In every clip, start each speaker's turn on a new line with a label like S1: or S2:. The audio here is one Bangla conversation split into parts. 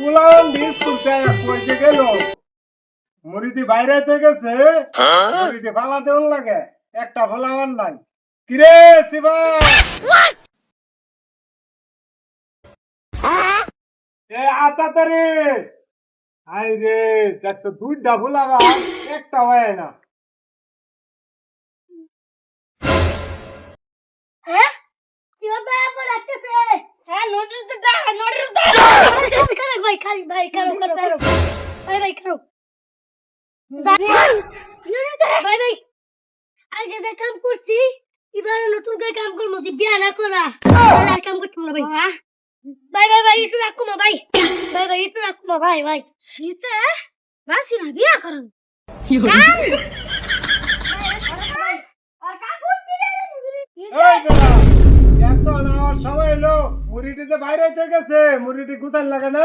S1: পুলান দিস করতে কইতে গেল। মুড়িটি গেছে মুড়িটি ফালা দেউন লাগে একটা নাই। কিরে শিবা? এ আতাতারে আই রে দেখছ দুইটা ফুলাবা একটা হয় না।
S2: ভাই ভাই খারাপ খারাপ খারাপ ভাই ভাই খারাপ ভাই ভাই আগে যে কাম করছি এবারে নতুন করে কাম করব যে বিয়া না করা। তাহলে আর কাম করতাম না ভাই। ভাই ভাই ভাই একটু রাখো না ভাই। ভাই ভাই একটু রাখো না ভাই ভাই। শীতে বাসি না বিয়া করুন। আর
S1: সময় এলো মুড়িটিতে বাইরে হতে গেছে মুড়িটি গুছাল লাগে না।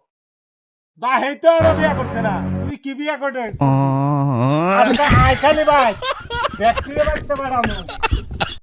S1: বাহাই তো আর বিয়া করছে না। তুই কি বিয়া করবে আমি তো খালি ভাই। ব্যাকটেরিয়া বাঁচতে পারাম